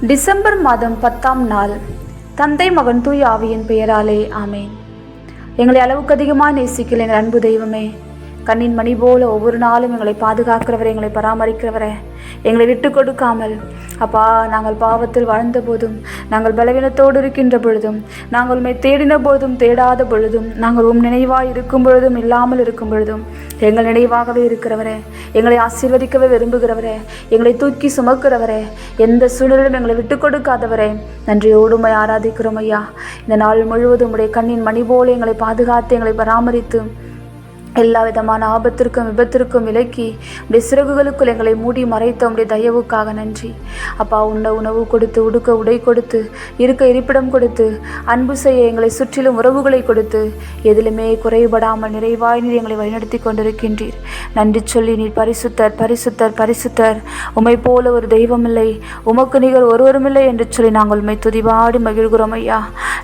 December மாதம் பத்தாம் நாள். தந்தை மகன் தூய் ஆவியின் பெயராலே ஆமேன். எங்களை அளவுக்கு அதிகமாக நேசிக்கல எங்கள் அன்பு தெய்வமே கண்ணின் மணி போல ஒவ்வொரு நாளும் எங்களை பாதுகாக்கிறவரை எங்களை பராமரிக்கிறவரே. எங்களை விட்டு கொடுக்காமல். அப்பா நாங்கள் பாவத்தில் வாழ்ந்த போதும் நாங்கள் பலவீனத்தோடு இருக்கின்ற பொழுதும் நாங்கள் உண்மை தேடின பொழுதும் தேடாத பொழுதும் நாங்கள் உம் நினைவாய் இருக்கும் பொழுதும் இல்லாமல் இருக்கும் பொழுதும் எங்கள் நினைவாகவே இருக்கிறவரே எங்களை ஆசீர்வதிக்கவே விரும்புகிறவரே எங்களை தூக்கி சுமக்கிறவரே எந்த சூழலிலும் எங்களை விட்டு கொடுக்காதவரே நன்றியோடு ஆராதிக்கிறோம் ஐயா. இந்த நாள் முழுவதும் உடைய கண்ணின் மணி போல எங்களை பாதுகாத்து எங்களை பராமரித்து எல்லா விதமான ஆபத்திற்கும் விபத்திற்கும் விலக்கி உடைய சிறகுகளுக்குள் எங்களை மூடி மறைத்த உடைய தயவுக்காக நன்றி. அப்பா உண்ண உணவு கொடுத்து உடுக்க உடை கொடுத்து இருக்க இருப்பிடம் கொடுத்து அன்பு செய்ய எங்களை சுற்றிலும் உறவுகளை கொடுத்து எதிலுமே குறைபடாமல் நிறைவாய் நீர் எங்களை வழிநடத்தி கொண்டிருக்கின்றீர். நன்றி சொல்லி நீர் பரிசுத்தர் பரிசுத்தர் பரிசுத்தர். உமை போல ஒரு தெய்வமில்லை உமக்கு நிகர் ஒருவருமில்லை என்று சொல்லி நாங்கள் உண்மை துதிபாடி மகிழ்கிறோம் ஐயா.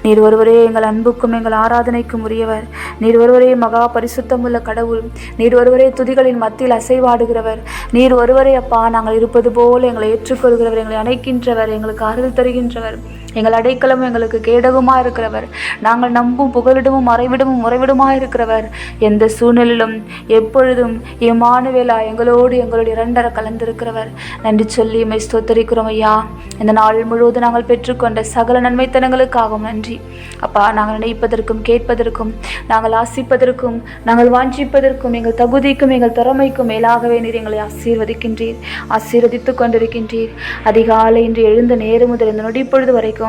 நீர் ஒருவரே எங்கள் அன்புக்கும் எங்கள் ஆராதனைக்கும் உரியவர். நீர் ஒருவரே மகா பரிசுத்தமுள்ள கடவுள். நீர் ஒருவரே துதிகளின் மத்தியில் அசைவாடுகிறவர். நீர் ஒருவரே அப்பா நாங்கள் இருப்பது போல எங்களை ஏற்றுக்கொள்கிறவர் எங்களை அணைக்கின்றவர் எங்களுக்கு ஆறுதல் தருகின்றவர். எங்கள் அடைக்கலமும் எங்களுக்கு கேடகமாக இருக்கிறவர் நாங்கள் நம்பும் புகலிடமும் மறைவிடமும் உறைவிடமா இருக்கிறவர் எந்த சூழ்நிலையிலும் எப்பொழுதும் இம்மானுவேலா எங்களோடு எங்களுடைய இரண்டர கலந்திருக்கிறவர். நன்றி சொல்லி மை ஸ்தோத்தரிக்கிறோம் ஐயா. இந்த நாள் முழுவதும் நாங்கள் பெற்றுக்கொண்ட சகல நன்மைத்தனங்களுக்காகவும் நன்றி. அப்பா நாங்கள் நினைப்பதற்கும் கேட்பதற்கும் நாங்கள் ஆசிப்பதற்கும் நாங்கள் வாஞ்சிப்பதற்கும் எங்கள் தகுதிக்கும் எங்கள் திறமைக்கும் மேலாகவே நீர் எங்களை ஆசீர்வதிக்கின்றீர் ஆசீர்வதித்துக் கொண்டிருக்கின்றீர். அதிகாலை இன்று எழுந்த நேரம் முதல் இந்த நொடிப்பொழுது வரைக்கும்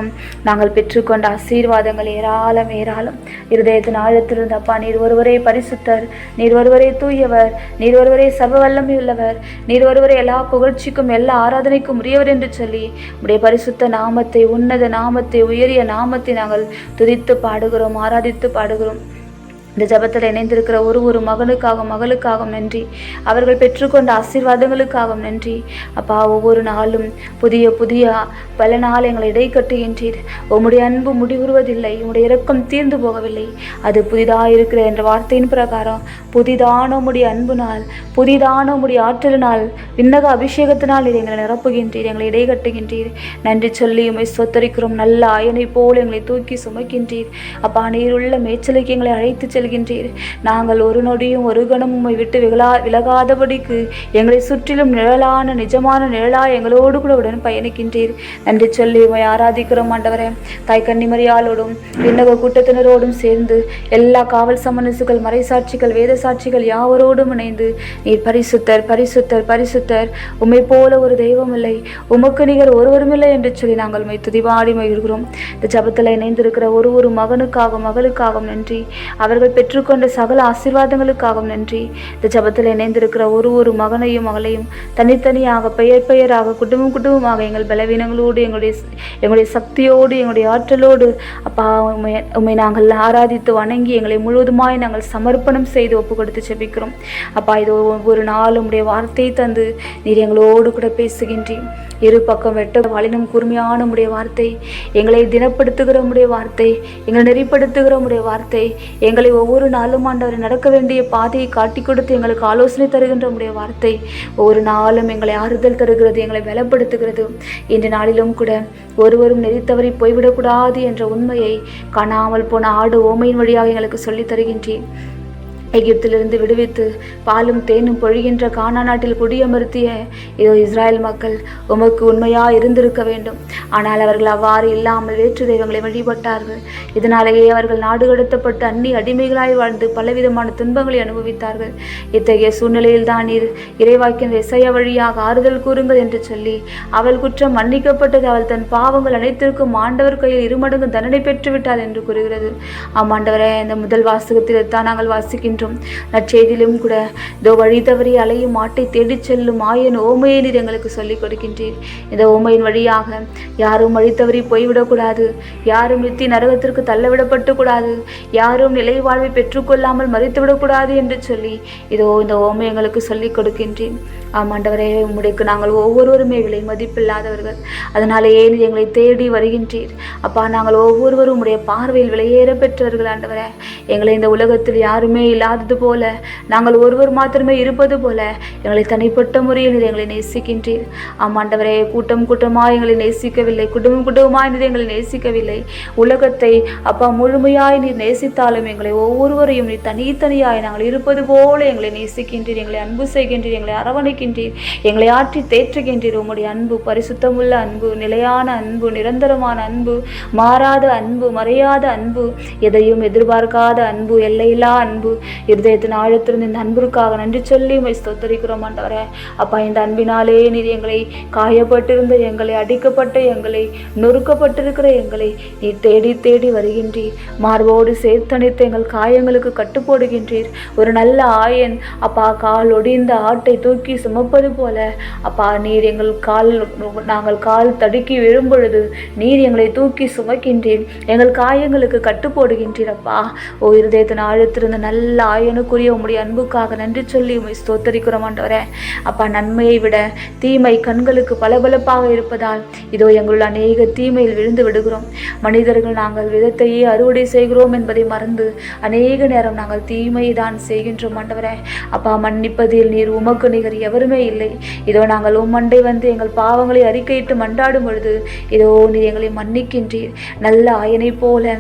நாங்கள் பெற்றுக்கொண்ட ஆசீர்வாதங்கள் ஏராளம் ஏராளம். இருதயத்தின் ஆழத்திலிருந்து அப்பா நீர் ஒருவரே பரிசுத்தர் நீர் ஒருவரே தூயவர் நீர் ஒருவரே சர்வ வல்லமை உள்ளவர் நீர் ஒருவரே எல்லா புகழ்ச்சிக்கும் எல்லா ஆராதனைக்கும் உரியவர் என்று சொல்லி உடைய பரிசுத்த நாமத்தை உன்னத நாமத்தை உயரிய நாமத்தை நாங்கள் துதித்து பாடுகிறோம் ஆராதித்து பாடுகிறோம். இந்த ஜபத்தில் இணைந்திருக்கிற ஒரு ஒரு மகனுக்காக மகளுக்காகவும் நன்றி. அவர்கள் பெற்றுக்கொண்ட ஆசீர்வாதங்களுக்காகவும் நன்றி. அப்பா ஒவ்வொரு நாளும் புதிய புதிய பல நாள் எங்களை இடை கட்டுகின்றீர் உம்முடைய அன்பு முடிவுறுவதில்லை. உம்முடைய இரக்கம் தீர்ந்து போகவில்லை. அது புதிதாக இருக்கிற என்ற வார்த்தையின் பிரகாரம் புதிதான உம்முடைய அன்பு நாள் புதிதான உம்முடைய ஆற்றலினால் விண்ணக அபிஷேகத்தினால் இதை எங்களை நிரப்புகின்றீர் எங்களை இடை கட்டுகின்றீர் நன்றி சொல்லி உம்மை சொத்தரிக்கிறோம் நல்ல அயனை போல் எங்களை தூக்கி சுமைக்கின்றீர். அப்பா நீருள்ள மேய்ச்சலுக்கு எங்களை அழைத்து செல்கின்றீர். நாங்கள் ஒரு நொடியும் ஒரு கணமும் உம்மை விட்டு விலகா விலகாதபடிக்கு எங்களை சுற்றிலும் நிழலான நிஜமான நிழலா எங்களோடு கூட உடன் பயணிக்கின்றீர். நன்றி சொல்லி உம்மை ஆராதிக்கிறோம் ஆண்டவரே. தாய் கன்னிமரியாளோடும் விண்ணக கூட்டத்தினரோடும் சேர்ந்து எல்லா காவல் சமனசுகள் மறைசாட்சிகள் வேத சாட்சிகள் யாவரோடும் இணைந்து நீர் பரிசுத்தர் பரிசுத்தர் பரிசுத்தர். உம்மை போல ஒரு தெய்வம் இல்லை உமக்கு நிகர் ஒருவருமில்லை என்று சொல்லி நாங்கள் உண்மை துதிபாடி மகிழ்கிறோம். இந்த ஜபத்தில் இணைந்திருக்கிற ஒரு ஒரு மகனுக்காகவும் மகளுக்காகவும் நன்றி. அவர்கள் பெற்றுக்கொண்ட சகல ஆசீர்வாதங்களுக்காகவும் நன்றி. இந்த ஜபத்தில் இணைந்திருக்கிற ஒரு ஒரு மகனையும் மகளையும் தனித்தனியாக பெயர் பெயராக குடும்பம் குடும்பமாக எங்கள் பலவீனங்களோடு எங்களுடைய எங்களுடைய சக்தியோடு எங்களுடைய ஆற்றலோடு அப்பா உம்மை உம்மை நாங்கள் ஆராதித்து வணங்கி எங்களை முழுவதுமாய் நாங்கள் சமர்ப்பணம் செய்து ஒப்பு கொடுத்து செபிக்கிறோம் அப்பா இது ஒவ்வொரு நாளும் உடைய வார்த்தையை தந்து நீர் எங்களோடு கூட பேசுகின்றீர். இரு பக்கம் வெட்ட வாழினும் கூர்மையான உடைய வார்த்தை எங்களை தினப்படுத்துகிற உடைய வார்த்தை எங்களை நெறிப்படுத்துகிற உடைய வார்த்தை எங்களை ஒவ்வொரு நாளும் ஆண்டவரை நடக்க வேண்டிய பாதையை காட்டி கொடுத்து எங்களுக்கு ஆலோசனை தருகின்ற உடைய வார்த்தை. ஒவ்வொரு நாளும் எங்களை ஆறுதல் தருகிறது எங்களை பலப்படுத்துகிறது. இன்று நாளிலும் கூட ஒருவரும் நெறித்தவறி போய்விடக்கூடாது என்ற உண்மையை காணாமல் போன ஆடு ஓமையின் வழியாக எங்களுக்கு சொல்லித் தருகின்றேன் எகிப்திலிருந்து விடுவித்து பாலும் தேனும் பொழிகின்ற கானா நாட்டில் குடியமர்த்திய இதோ இஸ்ராயல் மக்கள் உமக்கு உண்மையா இருந்திருக்க வேண்டும். ஆனால் அவர்கள் அவ்வாறு இல்லாமல் வேற்று தெய்வங்களை வழிபட்டார்கள். இதனாலேயே அவர்கள் நாடு கடத்தப்பட்டு அந்நி அடிமைகளாய் வாழ்ந்து பலவிதமான துன்பங்களை அனுபவித்தார்கள். இத்தகைய சூழ்நிலையில் தான் நீர் இறைவாக்கின் இசைய வழியாக ஆறுதல் கூறுங்கள் என்று சொல்லி அவள் குற்றம் மன்னிக்கப்பட்டது. அவள் தன் பாவங்கள் அனைத்திற்கும் ஆண்டவர் கையில் இருமடங்கு தண்டனை பெற்றுவிட்டாள் என்று கூறுகிறது. ஆமாண்டவரே இந்த முதல் வாசகத்தில் தான் நாங்கள் வாசிக்கின்றோம். நற்செய்தியிலும் கூட இதோ வழி தவறி அலையும் மாட்டை தேடிச் செல்லும் ஆயன் ஓமையை நீர் எங்களுக்கு சொல்லிக் கொடுக்கின்றீர். இந்த ஓமையின் வழியாக யாரும் வழி தவறி போய்விடக்கூடாது யாரும் நித்தி நரகத்திற்கு தள்ளவிடப்பட்டு கூடாது. யாரும் நிலை வாழ்வை பெற்றுக்கொள்ளாமல் மறித்துவிடக்கூடாது என்று சொல்லி இதோ இந்த ஓமை எங்களுக்கு சொல்லிக் கொடுக்கின்றேன் ஆமாண்டவரே உம்முடைக்கு நாங்கள் ஒவ்வொருவருமே விலை மதிப்பில்லாதவர்கள். அதனாலே ஏன் எங்களை தேடி வருகின்றீர். அப்பா நாங்கள் ஒவ்வொருவரும் உடைய பார்வையில் விலையேற பெற்றவர்கள் ஆண்டவரே. எங்களை இந்த உலகத்தில் யாருமே இல்லாத இல்லாதது போல நாங்கள் ஒருவர் மாத்திரமே இருப்பது போல எங்களை தனிப்பட்ட முறையில் நீர் எங்களை நேசிக்கின்றீர். ஆமாண்டவரே கூட்டம் கூட்டமாக எங்களை நேசிக்கவில்லை குடும்பம் குடும்பமாக நீர் எங்களை நேசிக்கவில்லை. உலகத்தை அப்பா முழுமையாய் நீர் நேசித்தாலும் எங்களை ஒவ்வொருவரையும் நீ தனித்தனியாய் நாங்கள் இருப்பது போல எங்களை நேசிக்கின்றீர் எங்களை அன்பு செய்கின்றீர் எங்களை அரவணைக்கின்றீர் எங்களை ஆற்றி தேற்றுகின்றீர். உம்முடைய அன்பு பரிசுத்தமுள்ள அன்பு நிலையான அன்பு நிரந்தரமான அன்பு மாறாத அன்பு மறையாத அன்பு எதையும் எதிர்பார்க்காத அன்பு எல்லையில்லா அன்பு இருதயத்தின் ஆழத்திலிருந்து இந்த அன்பிற்காக நன்றி சொல்லி உமை ஸ்தோத்தரிக்கிறோம் ஆண்டவரே. அப்பா இந்த அன்பினாலே நீர் எங்களை காயப்பட்டிருந்த எங்களை அடிக்கப்பட்ட எங்களை நொறுக்கப்பட்டிருக்கிற எங்களை நீ தேடி தேடி வருகின்றீர். மார்போடு சேர்த்தணித்த எங்கள் காயங்களுக்கு கட்டுப்போடுகின்றீர். ஒரு நல்ல ஆயன் அப்பா கால் ஒடிந்த ஆட்டை தூக்கி சுமப்பது போல அப்பா நீர் எங்கள் கால் நாங்கள் கால் தடுக்கி விழும்பொழுது நீர் எங்களை தூக்கி சுமக்கின்றீர். எங்கள் காயங்களுக்கு கட்டுப்போடுகின்றீர் அப்பா. ஓ இருதயத்தின் ஆழத்திருந்த நல்ல ஆயனுக்குரிய உம்முடைய அன்புக்காக நன்றி சொல்லி உம்மை ஸ்தோத்தரிக்கிறோம் ஆண்டவரே. அப்பா நன்மையை விட தீமை கண்களுக்கு பளபளப்பாக இருப்பதால் இதோ எங்களுள் அநேக தீமையில் விழுந்து விடுகிறோம். மனிதர்கள் நாங்கள் விதத்தையே அறுவடை செய்கிறோம் என்பதை மறந்து அநேக நேரம் நாங்கள் தீமையை தான் செய்கின்றோம் ஆண்டவரே. அப்பா மன்னிப்பதில் நீர் உமக்கு நிகர் எவருமே இல்லை. இதோ நாங்கள் உம்மண்டை வந்து எங்கள் பாவங்களை அறிக்கையிட்டு மன்றாடும் பொழுது இதோ நீர் எங்களை மன்னிக்கின்றீர். நல்ல ஆயனைப் போல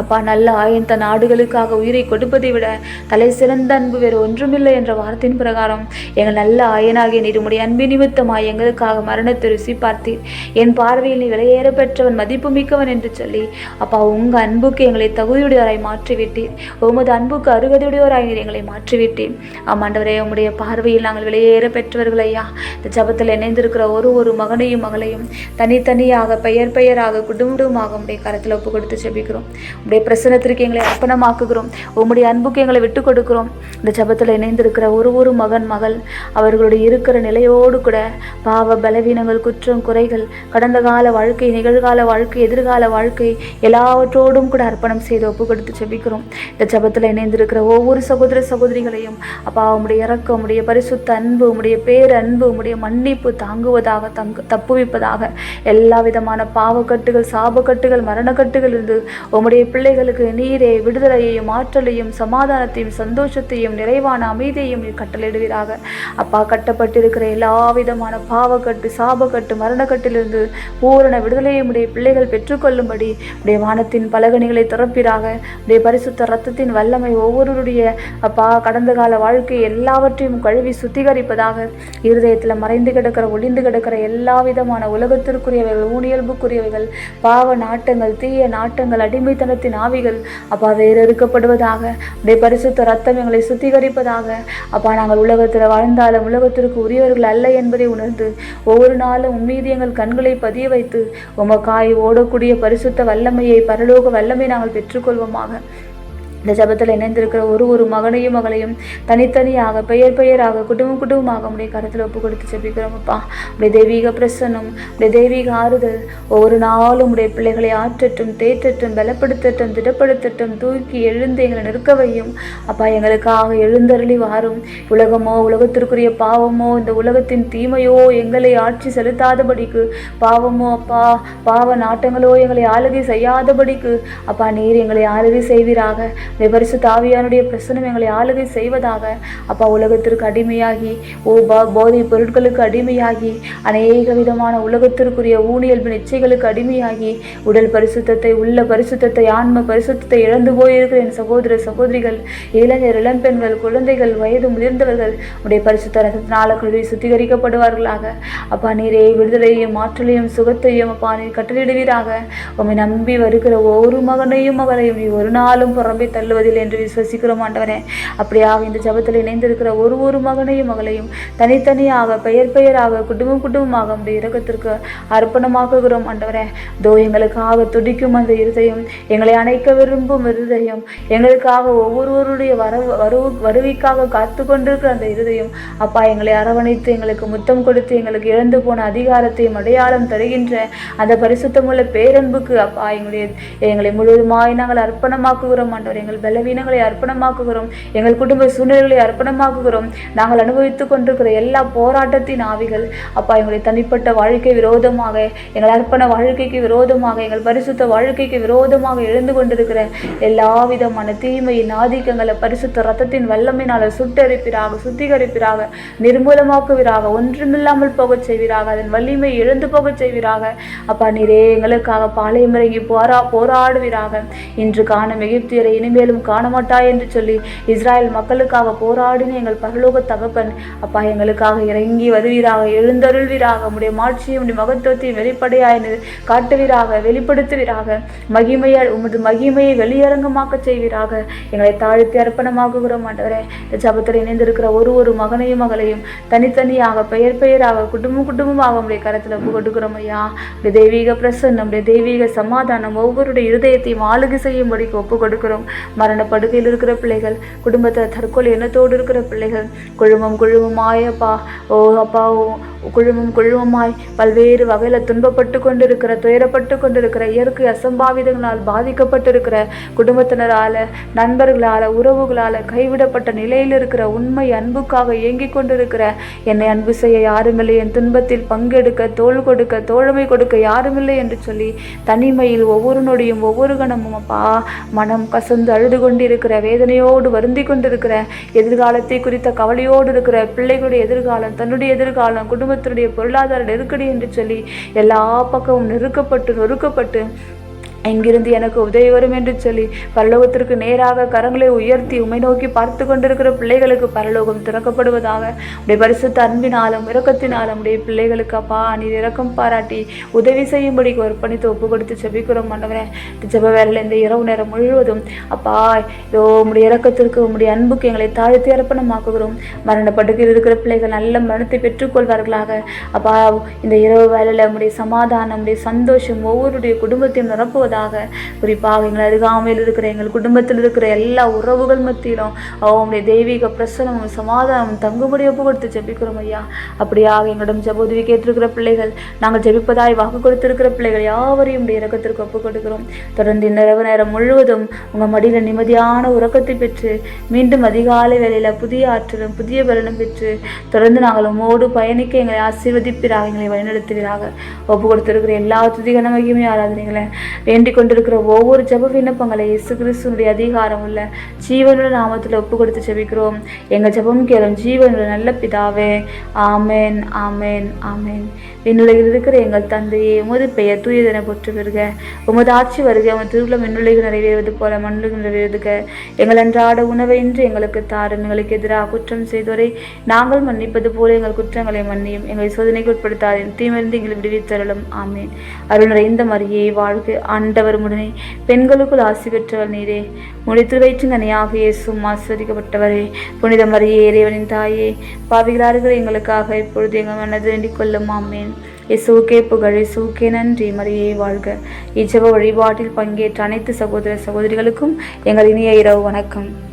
அப்பா நல்ல ஆயன் தன் ஆடுகளுக்காக உயிரை கொடுப்பதை விட தலை சிறந்த அன்பு வேறு ஒன்றுமில்லை என்ற வார்த்தையின் பிரகாரம் எங்கள் நல்ல ஆயனாகிய நீர் உம்முடைய அன்பு நிமித்தமாய் எங்களுக்காக மரணத்தை ருசி பார்த்தீர். என் பார்வையில் நீ விலையேற பெற்றவன் மதிப்பு மிக்கவன் என்று சொல்லி அப்பா உங்க அன்புக்கு எங்களை தகுதியுடையவராய் மாற்றிவிட்டீர். உமது அன்புக்கு அருகதையுடையவராய் நீர் எங்களை மாற்றிவிட்டீர். ஆமாண்டவரே உம்முடைய பார்வையில் நாங்கள் விலையேற பெற்றவர்கள் ஐயா. இந்த ஜபத்தில் இணைந்திருக்கிற ஒரு ஒரு மகனையும் மகளையும் தனித்தனியாக பெயர் பெயராக குடும்பமாக உடைய கரத்தில் ஒப்பு கொடுத்து செபிக்கிறோம் உடைய பிரசனத்திற்கு எங்களை அர்ப்பணமாக்குகிறோம். உம்முடைய அன்புக்கு எங்களை விட்டு கொடுக்கிறோம். இந்த ஜபத்தில் இணைந்திருக்கிற ஒரு ஒரு மகன் மகள் அவர்களுடைய இருக்கிற நிலையோடு கூட பாவ பலவீனங்கள் குற்றம் குறைகள் கடந்த கால வாழ்க்கை நிகழ்கால வாழ்க்கை எதிர்கால வாழ்க்கை எல்லாவற்றோடும் கூட அர்ப்பணம் செய்து ஒப்பு கொடுத்து ஜெபிக்கிறோம். இந்த ஜபத்தில் இணைந்திருக்கிற ஒவ்வொரு சகோதர சகோதரிகளையும் அப்பா உம்முடைய இறக்கம் உம்முடைய பரிசுத்த அன்பு உம்முடைய பேர் அன்பு உம்முடைய மன்னிப்பு தாங்குவதாக தங்கு தப்புவிப்பதாக எல்லா விதமான பாவக்கட்டுகள் சாபக்கட்டுகள் மரணக்கட்டுகள் இருந்து உம்முடைய பிள்ளைகளுக்கு நீரே விடுதலையையும் ஆற்றலையும் சமாதானத்தையும் சந்தோஷத்தையும் நிறைவான அமைதியையும் கட்டளையிடுவீராக. அப்பா கட்டப்பட்டிருக்கிற எல்லா விதமான பாவக்கட்டு சாபக்கட்டு மரணக்கட்டிலிருந்து பூரண விடுதலையை உடைய பிள்ளைகள் பெற்றுக்கொள்ளும்படி உடைய வானத்தின் பலகணிகளை திறப்பீராக. உடைய பரிசுத்த ரத்தத்தின் வல்லமை ஒவ்வொருவருடைய அப்பா கடந்த கால வாழ்க்கை எல்லாவற்றையும் கழுவி சுத்திகரிப்பதாக. இருதயத்தில் மறைந்து கிடக்கிற ஒளிந்து கிடக்கிற எல்லா விதமான உலகத்திற்குரியவைகள் ஊனியல்புக்குரியவைகள் பாவ நாட்டங்கள் தீய நாட்டங்கள் அடிமைத்தனத்தின் ஆவிகள் அப்பா வேறு இருக்கப்படுவதாக உடைய பரிசுத்த ரத்தம் எங்களை சுத்திகரிப்பதாக. அப்பா நாங்கள் உலகத்தில் வாழ்ந்தாலும் உலகத்திற்கு உரியவர்கள் அல்ல என்பதை உணர்ந்து ஒவ்வொரு நாளும் உம்மீது எங்கள் கண்களை பதிய வைத்து உமக்காய் ஓடக்கூடிய பரிசுத்த வல்லமையை பரலோக வல்லமை நாங்கள் பெற்றுக்கொள்வோமாக. இந்த ஜபத்தில் இணைந்திருக்கிற ஒரு ஒரு மகனையும் மகளையும் தனித்தனியாக பெயர் பெயராக குடும்பம் குடும்பமாக உடைய கருத்தில் ஒப்பு கொடுத்து ஜெபிக்கிறோம் அப்பா. உடைய தெய்வீக பிரசன்னம் உடைய தெய்வீக ஆறுதல் ஒவ்வொரு நாளும் உடைய பிள்ளைகளை ஆற்றட்டும் தேற்றட்டும் பலப்படுத்தட்டும் திடப்படுத்தட்டும் தூக்கி எழுந்து எங்களை நிற்க வையும். அப்பா எங்களுக்காக எழுந்தருளி வாரும். உலகமோ உலகத்திற்குரிய பாவமோ இந்த உலகத்தின் தீமையோ எங்களை ஆட்சி செலுத்தாதபடிக்கு பாவமோ அப்பா பாவ நாட்டங்களோ எங்களை ஆளுகை செய்யாதபடிக்கு அப்பா நீர் எங்களை ஆளுகை செய்வீராக. விபரிசு தாவியானுடைய பிரசனம் எங்களை ஆளுகை செய்வதாக. அப்பா உலகத்திற்கு அடிமையாகி ஓ பா போதை பொருட்களுக்கு அடிமையாகி அநேக விதமான உலகத்திற்குரிய ஊனியல்பு நிச்சயங்களுக்கு அடிமையாகி உடல் பரிசுத்தத்தை உள்ள பரிசுத்தத்தை ஆன்ம பரிசுத்தத்தை இழந்து போயிருக்கிற என் சகோதர சகோதரிகள் இளைஞர் இளம்பெண்கள் குழந்தைகள் வயது முதிர்ந்தவர்கள் உடைய பரிசுத்த ரசத்தினால கழுவி சுத்திகரிக்கப்படுவார்களாக. அப்பா நீரே விடுதலையும் ஆற்றலையும் சுகத்தையும் அப்பா நீர் கட்டளிடுவீராக உம்மை நம்பி வருகிற ஒவ்வொரு மகனையும் மகளையும் நீ ஒரு நாளும் புறம்பே தள்ளுவதில்லை என்று விசுவசிக்கிறோம் ஆண்டவரே. அப்படியாக இந்த ஜபத்தில் இணைந்திருக்கிற ஒரு ஒரு மகனையும் மகளையும் தனித்தனியாக பெயர் பெயராக குடும்பம் குடும்பமாக உடைய இரக்கத்திற்கு அர்ப்பணமாக்குகிறோம் ஆண்டவரே. தோ எங்களுக்காக துடிக்கும் அந்த இருதயம் எங்களை அணைக்க விரும்பும் இருதயம் எங்களுக்காக ஒவ்வொருவருடைய வரவு வரவு வருவிக்காக காத்து கொண்டிருக்கிற அந்த இருதயம் அப்பா எங்களை அரவணைத்து எங்களுக்கு முத்தம் கொடுத்து எங்களுக்கு இழந்து போன அதிகாரத்தையும் அடையாளம் தருகின்ற அந்த பரிசுத்தமுள்ள பேரன்புக்கு அப்பா எங்களுடைய எங்களை முழுவதுமாய் நாங்கள் அர்ப்பணமாக்குகிறோம் ஆண்டவர். எங்கள் பலவீனங்களை அர்ப்பணமாக்குகிறோம். எங்கள் குடும்ப சூழ்நிலைகளை அர்ப்பணமாக்குகிறோம். நாங்கள் அனுபவித்துக் கொண்டிருக்கிற எல்லா போராட்டத்தின் ஆவிகள் அப்பா எங்களுடைய தனிப்பட்ட வாழ்க்கை விரோதமாக எங்கள் அர்ப்பண வாழ்க்கைக்கு விரோதமாக எங்கள் பரிசுத்த வாழ்க்கைக்கு விரோதமாக எழுந்து கொண்டிருக்கிற எல்லா விதமான தீமையின் ஆதிக்கங்களை பரிசுத்த ரத்தத்தின் வல்லமையினால சுட்டரிப்பிறாக சுத்திகரிப்பிறாக நிர்மூலமாக்குவீராக ஒன்றுமில்லாமல் போகச் செய்வீராக அதன் வலிமை எழுந்து போகச் செய்வீராக. அப்பா நீரே எங்களுக்காக பாளையம் இறங்கி போரா போராடுவீராக. இன்று காணும் எகிப்தியரை இனிமேலும் காணமாட்டாய் என்று சொல்லி இஸ்ராயல் மக்களுக்காக போராடின எங்கள் பரலோக தகப்பன். அப்பா எங்களுக்காக இறங்கி வருவீராக எழுந்தருள்வீராக உடைய மாட்சியும் உடைய மகத்துவத்தையும் வெளிப்படையாய் காட்டுவீராக வெளிப்படுத்துவீராக. மகிமையால் உமது மகிமையை வெளியரங்கமாக்க செய்வீராக. எங்களை தாழ்த்தி அர்ப்பணமாக்குகிறோம் ஆண்டவரே. இந்த ஜபத்தில் இணைந்திருக்கிற ஒரு ஒரு மகனையும் மகளையும் தனித்தனியாக பெயர் பெயராக குடும்பம் குடும்பமாக உடைய கரத்தில் ஒப்பு கொடுக்கிறோம் ஐயா. உடைய தெய்வீக பிரசன்னம் உடைய தெய்வீக சமாதானம் ஒவ்வொருடைய இருதயத்தையும் ஆளுகை செய்யும்படிக்கு ஒப்பு கொடுக்கிறோம் மரண படுகையில் இருக்கிற பிள்ளைகள் குடும்பத்தில் தற்கொலை எண்ணத்தோடு இருக்கிற பிள்ளைகள் குழுமம் குழுமமாயப்பா ஓ அப்பா ஓ குழுமம் குழுமமாய் பல்வேறு வகையில் துன்பப்பட்டு கொண்டிருக்கிற துயரப்பட்டு கொண்டிருக்கிற இயற்கை அசம்பாவிதங்களால் பாதிக்கப்பட்டிருக்கிற குடும்பத்தினரால் நண்பர்களால் உறவுகளால் கைவிடப்பட்ட நிலையில் இருக்கிற உண்மை அன்புக்காக இயங்கிக் கொண்டிருக்கிற என்னை அன்பு செய்ய யாருமில்லை. என் துன்பத்தில் பங்கெடுக்க தோள் கொடுக்க தோழமை கொடுக்க யாருமில்லை என்று சொல்லி தனிமையில் ஒவ்வொரு நொடியும் ஒவ்வொரு கணமும் அப்பா மனம் கசந்து அழுது கொண்டிருக்கிற வேதனையோடு வருந்தி கொண்டிருக்கிற எதிர்காலத்தை குறித்த கவலையோடு இருக்கிற பிள்ளைகளுடைய எதிர்காலம் தன்னுடைய எதிர்காலம் குடும்ப குடும்பத்தினுடைய பொருளாதார நெருக்கடி என்று சொல்லி எல்லா பக்கமும் நெருக்கப்பட்டு நொறுக்கப்பட்டு எங்கிருந்து எனக்கு உதவி வரும் என்று சொல்லி பரலோகத்திற்கு நேராக கரங்களை உயர்த்தி உமை நோக்கி பார்த்து கொண்டிருக்கிற பிள்ளைகளுக்கு பரலோகம் திறக்கப்படுவதாக உடைய பரிசுத்த அன்பினாலும் இரக்கத்தினாலும் உடைய பிள்ளைகளுக்கு அப்பா நீர் இறக்கம் பாராட்டி உதவி செய்யும்படி ஒப்பணித்து ஒப்பு கொடுத்து செபிக்கிறோம் மன்னவரே. இந்த ஜெப வேலையில் இந்த இரவு நேரம் முழுவதும் அப்பா இதோ உடைய இறக்கத்திற்கு உம்முடைய அன்புக்கு எங்களை தாழ்த்தி அர்ப்பணமாக்குகிறோம். மரண படுக்கையில் இருக்கிற பிள்ளைகள் நல்ல மரணத்தை பெற்றுக்கொள்வார்களாக. அப்பா இந்த இரவு வேலையில் உடைய சமாதானம் உடைய சந்தோஷம் ஒவ்வொருடைய குடும்பத்தையும் நிரப்புவது நிரப்புவதாக குறிப்பாக எங்கள் அருகாமையில் இருக்கிற எங்கள் குடும்பத்தில் இருக்கிற எல்லா உறவுகள் மத்தியிலும் அவங்களுடைய தெய்வீக பிரசனமும் சமாதானமும் தங்குபடி ஒப்பு கொடுத்து ஜெபிக்கிறோம் ஐயா. அப்படியாக எங்களிடம் ஜப உதவி கேட்டிருக்கிற பிள்ளைகள் நாங்கள் ஜெபிப்பதாய் வாக்கு கொடுத்திருக்கிற பிள்ளைகள் யாவரையும் இறக்கத்திற்கு ஒப்பு கொடுக்கிறோம். தொடர்ந்து இரவு நேரம் முழுவதும் உங்கள் மடியில் நிம்மதியான உறக்கத்தை பெற்று மீண்டும் அதிகாலை வேளையில் புதிய ஆற்றலும் புதிய பலனும் பெற்று தொடர்ந்து நாங்கள் உம்மோடு பயணிக்க எங்களை ஆசீர்வதிப்பீராக எங்களை வழிநடத்துவீராக. ஒப்பு கொடுத்திருக்கிற எல்லா துதிகன மகிமையும் ஆராதனைகளை வேண்டிக் கொண்டிருக்கிற ஒவ்வொரு ஜப விண்ணப்பங்களை இயேசு கிறிஸ்துனுடைய அதிகாரம் உள்ள ஜீவனுள்ள நாமத்தில் ஒப்பு கொடுத்து ஜெபிக்கிறோம். எங்கள் ஜபம் கேளும் ஜீவனுள்ள நல்ல பிதாவே ஆமென் ஆமென் ஆமென். விண்ணுலகில் இருக்கிற எங்கள் தந்தையே உமது பெயர் தூயதென போற்று வருக உமது ஆட்சி வருக உமது திருக்குளம் விண்ணுலகில் நிறைவேறுவது போல மண்ணுலகில் நிறைவேறுக. எங்கள் அன்றாட உணவை இன்று எங்களுக்கு தாரும் எங்களுக்கு எதிராக குற்றம் செய்தோரை நாங்கள் மன்னிப்பது போல எங்கள் குற்றங்களை மன்னியும். எங்களை சோதனைக்கு உட்படுத்தாதேன் தீமிருந்து எங்களை விடுவித்தருளும். ஆமேன். அருள் நிறைந்த மரியை வாழ்க்கை ஆண்டவர் உடனே பெண்களுக்குள் ஆசி பெற்றவர் நீரே. முடித்து வயிற்று நனையாக இயேசும் ஆஸ்வதிக்கப்பட்டவரே. புனித மரியே இறைவனின் தாயே பாவிகளார்கள் எங்களுக்காக இப்பொழுது எங்கள் மனது வேண்டிக் கொள்ளும். ஆமேன். இயேசுவுக்கே புகழ் இயேசுவுக்கே நன்றி. மரியே வாழ்க. இஜவ வழிபாட்டில் பங்கேற்ற அனைத்து சகோதர சகோதரிகளுக்கும் எங்கள் இனிய இரவு வணக்கம்.